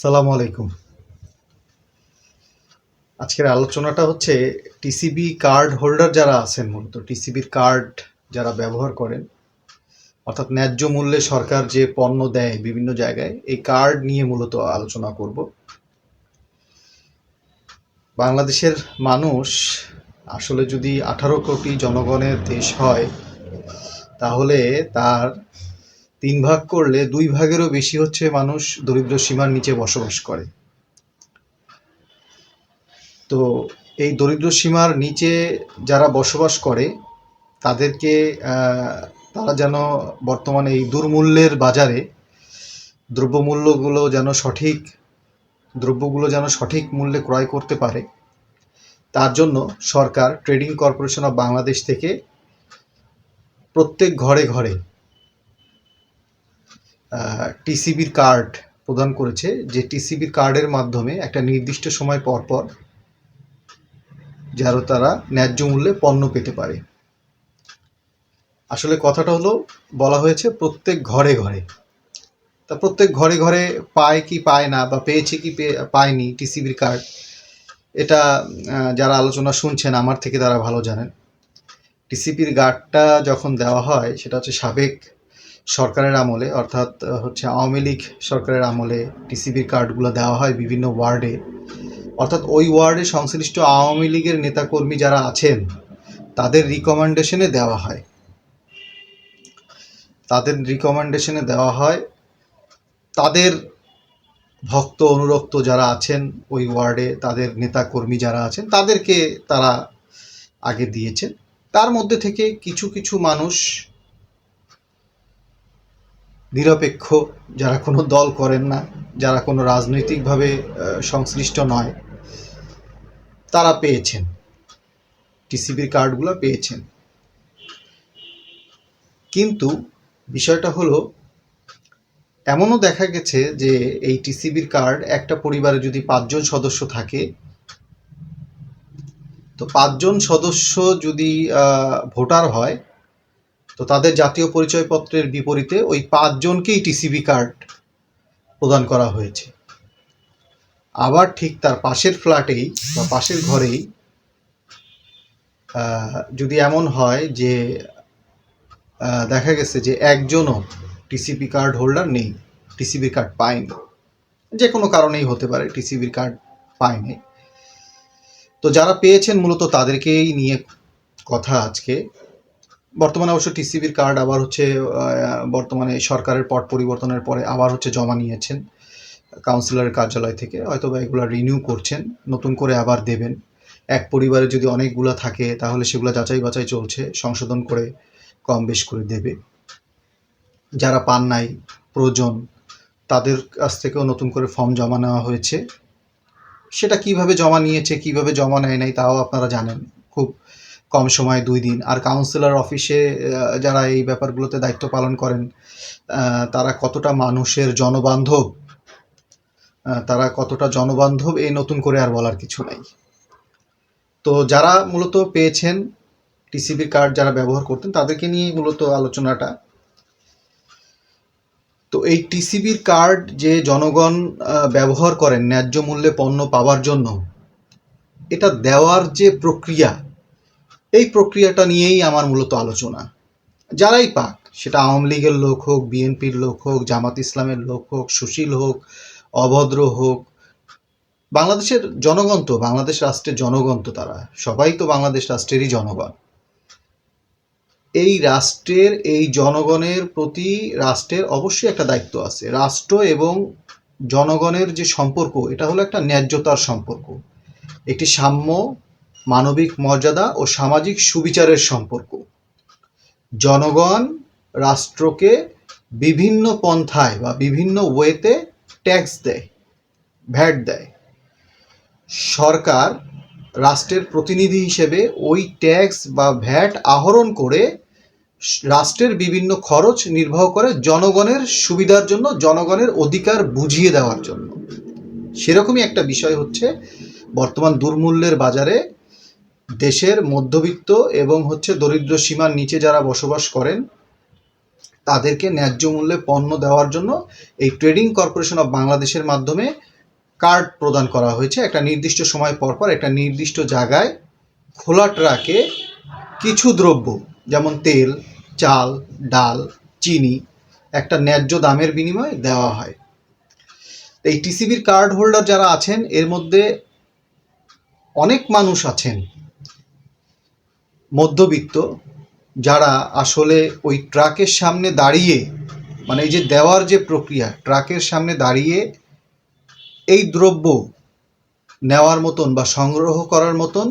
সালাম আলাইকুম। আজকের আলোচনাটা হচ্ছে টিসিবি কার্ড হোল্ডার যারা আছেন মূলত, টিসিবির কার্ড যারা ব্যবহার করেন, অর্থাৎ ন্যায্য মূল্যে সরকার যে পণ্য দেয় বিভিন্ন জায়গায়, এই কার্ড নিয়ে মূলত আলোচনা করব। বাংলাদেশের মানুষ আসলে যদি আঠারো কোটি জনগণের দেশ হয়, তাহলে তার তিন ভাগ করলে দুই ভাগেরও বেশি হচ্ছে মানুষ দরিদ্র সীমার নিচে বসবাস করে। তো এই দরিদ্র সীমার নিচে যারা বসবাস করে, তাদেরকে তারা যেন বর্তমানে এই দুর্মূল্যের বাজারে দ্রব্যমূল্যগুলো যেন সঠিক, দ্রব্যগুলো যেন সঠিক মূল্যে ক্রয় করতে পারে, তার জন্য সরকার ট্রেডিং কর্পোরেশন অফ বাংলাদেশ থেকে প্রত্যেক ঘরে ঘরে টিসিবির কার্ড প্রদান করেছে, যে টিসিবির কার্ডের মাধ্যমে একটা নির্দিষ্ট সময় পর পর যেন তারা ন্যায্য মূল্যে পণ্য পেতে পারে। আসলে কথাটা হলো, বলা হয়েছে প্রত্যেক ঘরে ঘরে। তা প্রত্যেক ঘরে ঘরে পায় কি পায় না বা পেয়েছে কি পায়নি টিসিবির কার্ড এটা যারা আলোচনা শুনছেন আমার থেকে তারা ভালো জানেন। টিসিবির কার্ডটা যখন দেওয়া হয়, সেটা হচ্ছে সাবেক সরকারের আমলে, অর্থাৎ হচ্ছে আওয়ামী লীগ সরকারের আমলে টিসিবির কার্ডগুলো দেওয়া হয় বিভিন্ন ওয়ার্ডে। অর্থাৎ ওই ওয়ার্ডে সংশ্লিষ্ট আওয়ামী লীগের নেতাকর্মী যারা আছেন, তাদের রিকমেন্ডেশনে দেওয়া হয়। তাদের রিকমেন্ডেশনে দেওয়া হয়। তাদের ভক্ত, অনুরক্ত যারা আছেন ওই ওয়ার্ডে, তাদের নেতাকর্মী যারা আছেন, তাদেরকে তারা আগে দিয়েছেন। তার মধ্যে থেকে কিছু কিছু মানুষ নিরপেক্ষ, যারা কোনো দল করেন না, যারা কোনো রাজনৈতিকভাবে সংশ্লিষ্ট নয়, তারা পেয়েছেন। টিসিবির কার্ডগুলো পেয়েছেন। কিন্তু বিষয়টা হলো, এমনও দেখা গেছে যে এই টিসিবির কার্ড একটা পরিবারে যদি পাঁচজন সদস্য থাকে, তো পাঁচজন সদস্য যদি ভোটার হয় তো তাদের জাতীয় পরিচয়পত্রের বিপরীতে ওই পাঁচজনকেই টিসিবি কার্ড প্রদান করা হয়েছে। আবার ঠিক তার পাশের ফ্ল্যাটেই বা পাশের ঘরেই যদি এমন হয় যে দেখা গেছে যে একজনও টিসিবি কার্ড হোল্ডার নেই টিসিবি কার্ড পায়নি। যে কোনো কারণেই হতে পারে টিসিবির কার্ড পায়নি। তো যারা পেয়েছেন মূলত তাদেরকেই নিয়ে কথা আজকে। বর্তমানে অবশ্য টিসিবির কার্ড আবার হচ্ছে বর্তমানে সরকারের পট পরিবর্তনের পরে আবার হচ্ছে জমা নিয়েছেন কাউন্সিলরের কার্যালয় থেকে। হয়তো বা এগুলো রিনিউ করছেন, নতুন করে আবার দেবেন। এক পরিবারে যদি অনেকগুলো থাকে, তাহলে সেগুলো যাচাই বাছাই চলছে, সংশোধন করে কম বেশ করে দেবে। যারা পান নাই, প্রয়োজন, তাদের কাছ থেকেও নতুন করে ফর্ম জমা নেওয়া হয়েছে। সেটা কীভাবে জমা নিয়েছে, কীভাবে জমা নেয় নাই, তাও আপনারা জানেন। খুব কম সময়, দুই দিন। আর কাউন্সিলর অফিসে যারা এই ব্যাপারগুলোতে দায়িত্ব পালন করেন তারা কতটা মানুষের জনবান্ধব? তারা কতটা জনবান্ধব এই নতুন করে আর বলার কিছু নাই। তো যারা মূলত পেয়েছেন টিসিবির কার্ড যারা ব্যবহার করতেন, তাদেরকে নিয়ে মূলত আলোচনাটা। তো এই টিসিবির কার্ড যে জনগণ ব্যবহার করেন ন্যায্য মূল্যে পণ্য পাওয়ার জন্য, এটা দেওয়ার যে প্রক্রিয়া এই প্রক্রিয়াটা নিয়েই আমার মূলত আলোচনা। যারাই পাক, সেটা আওয়ামী লীগের লোক হোক, বিএনপির লোক হোক, জামাত ইসলামের লোক হোক, সুশীল হোক, অভদ্র হোক, বাংলাদেশের জনগণ তো, বাংলাদেশ রাষ্ট্রের জনগণ তো তারা। সবাই তো বাংলাদেশ রাষ্ট্রেরই জনগণ। এই রাষ্ট্রের, এই জনগণের প্রতি রাষ্ট্রের অবশ্যই একটা দায়িত্ব আছে। রাষ্ট্র এবং জনগণের যে সম্পর্ক, এটা হলো একটা ন্যায্যতার সম্পর্ক। একটি সাম্য মানবিক মর্যাদা ও সামাজিক সুবিচারের সম্পর্ক। জনগণ রাষ্ট্রকে বিভিন্ন পন্থায় বা বিভিন্ন ওয়েতে ট্যাক্স দেয় ভ্যাট দেয়। সরকার রাষ্ট্রের প্রতিনিধি হিসেবে ওই ট্যাক্স বা ভ্যাট আহরণ করে রাষ্ট্রের বিভিন্ন খরচ নির্বাহ করে জনগণের সুবিধার জন্য, জনগণের অধিকার বুঝিয়ে দেওয়ার জন্য। সেরকমই একটা বিষয় হচ্ছে বর্তমান দুর্মূল্যের বাজারে দেশের মধ্যবিত্ত এবং হচ্ছে দরিদ্র সীমার নিচে যারা বসবাস করেন, তাদেরকে ন্যায্য মূল্যে পণ্য দেওয়ার জন্য এই ট্রেডিং কর্পোরেশন অফ বাংলাদেশের মাধ্যমে কার্ড প্রদান করা হয়েছে। একটা নির্দিষ্ট সময় পর পর একটা নির্দিষ্ট জায়গায় খোলা ট্রাকে কিছু দ্রব্য, যেমন তেল, চাল, ডাল, চিনি, একটা ন্যায্য দামের বিনিময়ে দেওয়া হয়। এই টিসিবির কার্ড হোল্ডার যারা আছেন, এর মধ্যে অনেক মানুষ আছেন। মধ্যবিত্ত যারা আসলে ওই ট্রাকের সামনে দাঁড়িয়ে মানে এই যে দেওয়ার যে প্রক্রিয়া, ট্রাকের সামনে দাঁড়িয়ে এই দ্রব্য নেওয়ার মতন বা সংগ্রহ করার মতন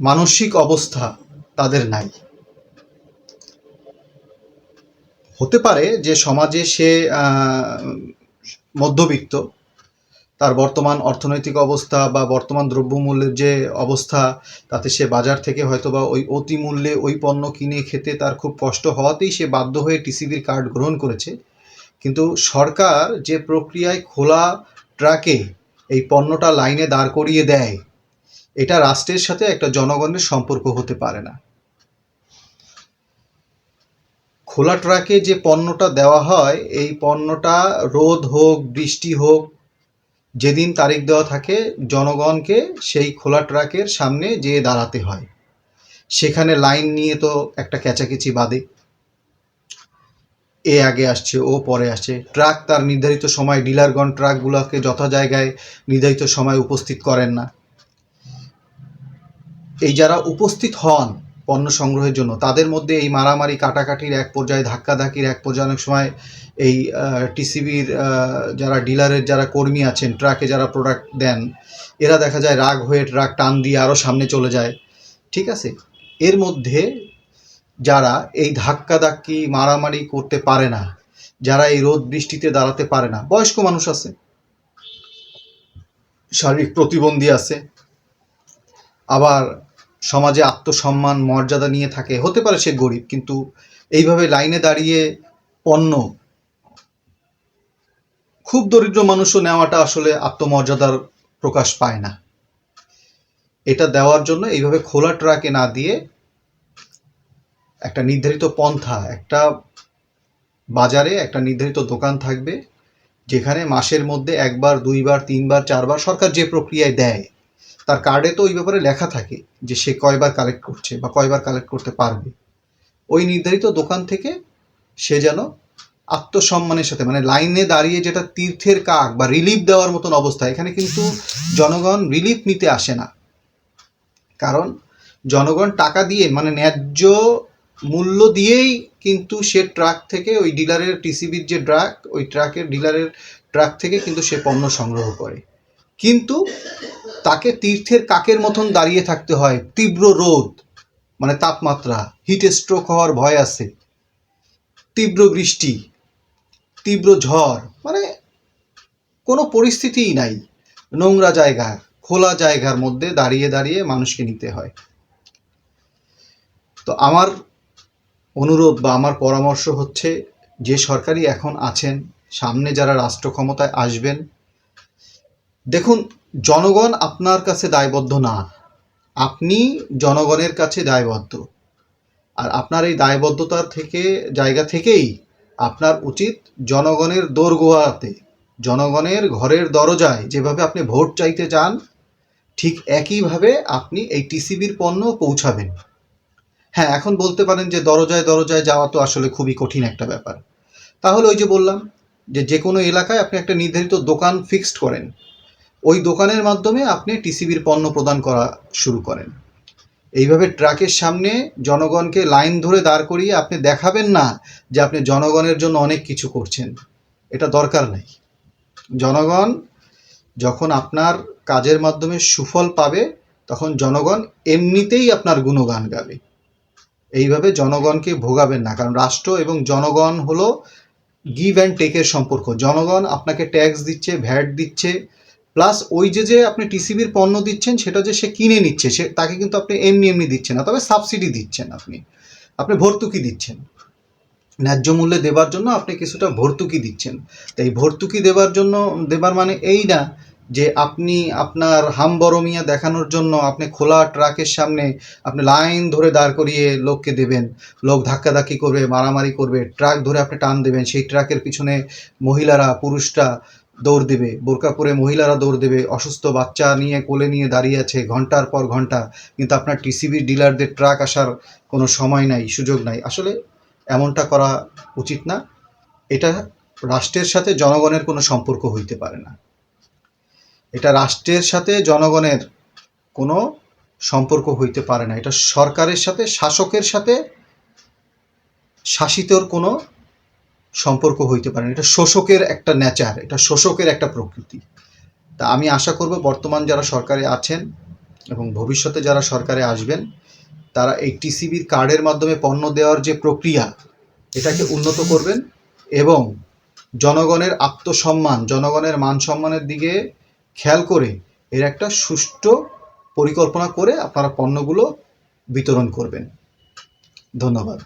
মানসিক অবস্থা তাদের নাই। হতে পারে যে সমাজে সে মধ্যবিত্ত তার বর্তমান অর্থনৈতিক অবস্থা বা বর্তমান দ্রব্যমূল্যের যে অবস্থা, তাতে সে বাজার থেকে হয়তো বা ওই অতি মূল্যে ওই পণ্য কিনে খেতে তার খুব কষ্ট হওয়াতেই সে বাধ্য হয়ে টিসিবির কার্ড গ্রহণ করেছে। কিন্তু সরকার যে প্রক্রিয়ায় খোলা ট্রাকে এই পণ্যটা লাইনে দাঁড় করিয়ে দেয়, এটা রাষ্ট্রের সাথে একটা জনগণের সম্পর্ক হতে পারে না। খোলা ট্রাকে যে পণ্যটা দেওয়া হয়, এই পণ্যটা রোদ হোক, বৃষ্টি হোক যেদিন তারিখ দেওয়া থাকে, জনগণকে সেই খোলা ট্রাকের সামনে যেয়ে দাঁড়াতে হয়। সেখানে লাইন নিয়ে তো একটা ক্যাচাকেচি বাদে। এ আগে আসছে, ও পরে আসছে। ট্রাক তার নির্ধারিত সময়, ডিলারগণ ট্রাকগুলোকে যথা জায়গায় নির্ধারিত সময় উপস্থিত করেন না। এই যারা উপস্থিত হন পণ্য সংগ্রহের জন্য। তাদের মধ্যে এই মারামারি, কাটাকাটির এক পর্যায়ে ধাক্কাধাক্কির এক পর্যায়ে অনেক সময় এই টিসিবির যারা ডিলারের যারা কর্মী আছেন, ট্রাকে যারা প্রোডাক্ট দেন, এরা দেখা যায় রাগ হয়ে ট্রাক টান দিয়ে আরও সামনে চলে যায়। ঠিক আছে? এর মধ্যে যারা এই ধাক্কাধাক্কি, মারামারি করতে পারে না, যারা এই রোদ বৃষ্টিতে দাঁড়াতে পারে না, বয়স্ক মানুষ আছে, শারীরিক প্রতিবন্ধী আছে, আবার সমাজে আত্মসম্মান, মর্যাদা নিয়ে থাকে। হতে পারে সে গরিব, কিন্তু এইভাবে লাইনে দাঁড়িয়ে পণ্য খুব দরিদ্র মানুষও নেওয়াটা আসলে আত্মমর্যাদার প্রকাশ পায় না। এটা দেওয়ার জন্য এইভাবে খোলা ট্রাকে না দিয়ে একটা নির্ধারিত পন্থা, একটা বাজারে একটা নির্ধারিত দোকান থাকবে, যেখানে মাসের মধ্যে একবার, দুইবার, তিনবার, চারবার সরকার যে প্রক্রিয়ায় দেয় তার কার্ডে তো ওই ব্যাপারে লেখা থাকে যে সে কয়বার কালেক্ট করছে বা কয়বার কালেক্ট করতে পারবে। ওই নির্ধারিত দোকান থেকে সে যেন আত্মসম্মানের সাথে মানে লাইনে দাঁড়িয়ে যেটা তীর্থের কাক বা রিলিফ দেওয়ার মতন অবস্থা, এখানে কিন্তু জনগণ রিলিফ নিতে আসে না। কারণ জনগণ টাকা দিয়ে মানে ন্যায্য মূল্য দিয়েই কিন্তু সে ট্রাক থেকে ওই ডিলারের টিসিবির যে ট্রাক ওই ট্রাকের ডিলারের ট্রাক থেকে কিন্তু সে পণ্য সংগ্রহ করে। কিন্তু তাকে তীর্থের কাকের মতন দাঁড়িয়ে থাকতে হয়, তীব্র রোদ মানে তাপমাত্রা হিট স্ট্রোক হওয়ার ভয় আছে, তীব্র বৃষ্টি, তীব্র ঝড় মানে কোনো পরিস্থিতিই নাই, নোংরা জায়গা, খোলা জায়গার মধ্যে দাঁড়িয়ে দাঁড়িয়ে মানুষকে নিতে হয়। তো আমার অনুরোধ বা আমার পরামর্শ হচ্ছে যে সরকারি এখন আছেন, সামনে যারা রাষ্ট্র ক্ষমতায় আসবেন দেখুন, জনগণ আপনার কাছে দায়বদ্ধ না। আপনি জনগণের কাছে দায়বদ্ধ। আর আপনার এই দায়বদ্ধতার থেকে, জায়গা থেকেই আপনার উচিত জনগণের দোরগোয়াতে জনগণের ঘরের দরজায় যেভাবে আপনি ভোট চাইতে যান ঠিক একইভাবে আপনি এই টিসিবির পণ্য পৌঁছাবেন। হ্যাঁ এখন বলতে পারেন যে দরজায় দরজায় যাওয়া তো আসলে খুবই কঠিন একটা ব্যাপার। তাহলে ওই যে বললাম যে যে কোনো এলাকায় আপনি একটা নির্ধারিত দোকান ফিক্সড করেন। ওই দোকানের মাধ্যমে আপনি টিসিবির পণ্য প্রদান করা শুরু করেন। এইভাবে ট্রাকের সামনে জনগণকে লাইন ধরে দাঁড় করিয়ে আপনি দেখাবেন না যে আপনি জনগণের জন্য অনেক কিছু করছেন। এটা দরকার নেই। জনগণ যখন আপনার কাজের মাধ্যমে সুফল পাবে, তখন জনগণ এমনিতেই আপনার গুণগান গাবে। এইভাবে জনগণকে ভোগাবেন না। কারণ রাষ্ট্র এবং জনগণ হলো গিভ অ্যান্ড টেকের সম্পর্ক। জনগণ আপনাকে ট্যাক্স দিচ্ছে ভ্যাট দিচ্ছে প্লাস ওই যে যে আপনি টিসিবির পণ্য দিচ্ছেন, সেটা যে সে কিনে নিচ্ছে, সে তাকে কিন্তু আপনি এমনি এমনি দিচ্ছেন না। তবে সাবসিডি দিচ্ছেন আপনি। আপনি ভর্তুকি দিচ্ছেন। ন্যায্য মূল্যে দেবার জন্য আপনি কিছুটা ভর্তুকি দিচ্ছেন। তো এই ভর্তুকি দেবার জন্য, দেবার মানে এই না যে আপনি আপনার হামবরমিয়া দেখানোর জন্য আপনি খোলা ট্রাকের সামনে আপনি লাইন ধরে দাঁড় করিয়ে লোককে দেবেন, লোক ধাক্কাধাক্কি করবে, মারামারি করবে, ট্রাক ধরে আপনি টান দেবেন, সেই ট্রাকের পিছনে মহিলারা, পুরুষরা দৌড় দেবে। বোরকা পরে মহিলারা দৌড় দেবে। অসুস্থ বাচ্চা নিয়ে কোলে নিয়ে দাঁড়িয়ে আছে ঘণ্টার পর ঘণ্টা। কিন্তু আপনার টিসিবি ডিলারদের ট্রাক আসার কোনো সময় নাই, সুযোগ নাই। আসলে এমনটা করা উচিত না। এটা রাষ্ট্রের সাথে জনগণের কোনো সম্পর্ক হইতে পারে না। এটা রাষ্ট্রের সাথে জনগণের কোনো সম্পর্ক হইতে পারে না। এটা সরকারের সাথে, শাসকের সাথে শাসিতর কোনো সম্পর্ক হইতে পারে এটা শোষকের একটা নেচার এটা শোষকের একটা প্রকৃতি। তা আমি আশা করব বর্তমান যারা সরকারে আছেন এবং ভবিষ্যতে যারা সরকারে আসবেন, তারা এই টিসিবির কার্ডের মাধ্যমে পণ্য দেওয়ার যে প্রক্রিয়া, এটাকে উন্নত করবেন এবং জনগণের আত্মসম্মান, জনগণের মান সম্মানের দিকে খেয়াল করে এর একটা সুষ্ঠু পরিকল্পনা করে আপনারা পণ্যগুলো বিতরণ করবেন। ধন্যবাদ।